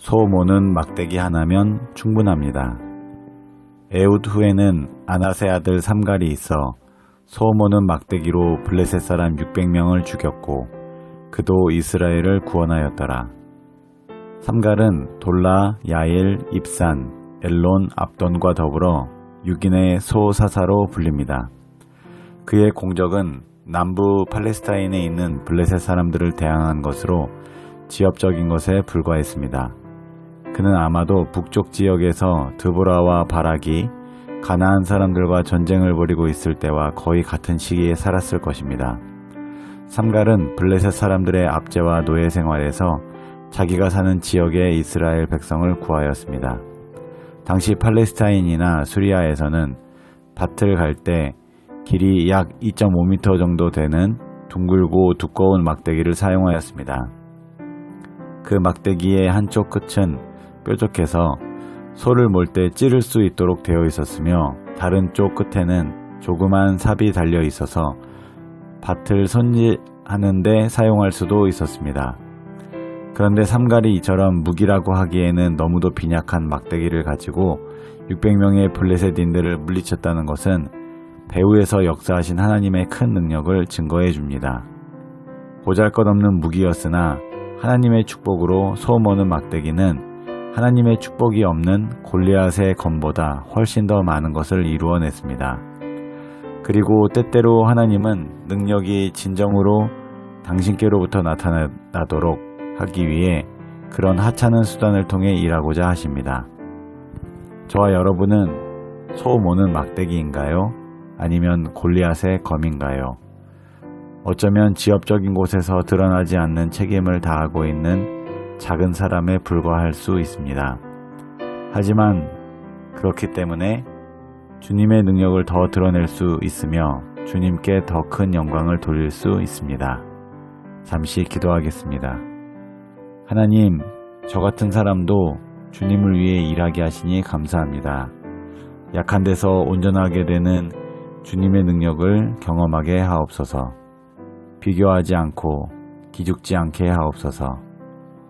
소 모는 막대기 하나면 충분합니다. 에웃 후에는 아나세 아들 삼갈이 있어 소 모는 막대기로 블레셋 사람 600명을 죽였고 그도 이스라엘을 구원하였더라. 삼갈은 돌라, 야일, 입산, 엘론, 압돈과 더불어 6인의 소사사로 불립니다. 그의 공적은 남부 팔레스타인에 있는 블레셋 사람들을 대항한 것으로 지역적인 것에 불과했습니다. 그는 아마도 북쪽 지역에서 드보라와 바락이 가나안 사람들과 전쟁을 벌이고 있을 때와 거의 같은 시기에 살았을 것입니다. 삼갈은 블레셋 사람들의 압제와 노예 생활에서 자기가 사는 지역의 이스라엘 백성을 구하였습니다. 당시 팔레스타인이나 수리아에서는 밭을 갈 때 길이 약 2.5m 정도 되는 둥글고 두꺼운 막대기를 사용하였습니다. 그 막대기의 한쪽 끝은 뾰족해서 소를 몰 때 찌를 수 있도록 되어 있었으며 다른 쪽 끝에는 조그만 삽이 달려 있어서 밭을 손질하는데 사용할 수도 있었습니다. 그런데 삼갈이 이처럼 무기라고 하기에는 너무도 빈약한 막대기를 가지고 600명의 블레셋인들을 물리쳤다는 것은 배후에서 역사하신 하나님의 큰 능력을 증거해 줍니다. 보잘 것 없는 무기였으나 하나님의 축복으로 소모는 막대기는 하나님의 축복이 없는 골리앗의 검보다 훨씬 더 많은 것을 이루어냈습니다. 그리고 때때로 하나님은 능력이 진정으로 당신께로부터 나타나도록 하기 위해 그런 하찮은 수단을 통해 일하고자 하십니다. 저와 여러분은 소 모는 막대기인가요? 아니면 골리앗의 검인가요? 어쩌면 지엽적인 곳에서 드러나지 않는 책임을 다하고 있는 작은 사람에 불과할 수 있습니다. 하지만 그렇기 때문에 주님의 능력을 더 드러낼 수 있으며 주님께 더 큰 영광을 돌릴 수 있습니다. 잠시 기도하겠습니다. 하나님, 저 같은 사람도 주님을 위해 일하게 하시니 감사합니다. 약한 데서 온전하게 되는 주님의 능력을 경험하게 하옵소서. 비교하지 않고 기죽지 않게 하옵소서.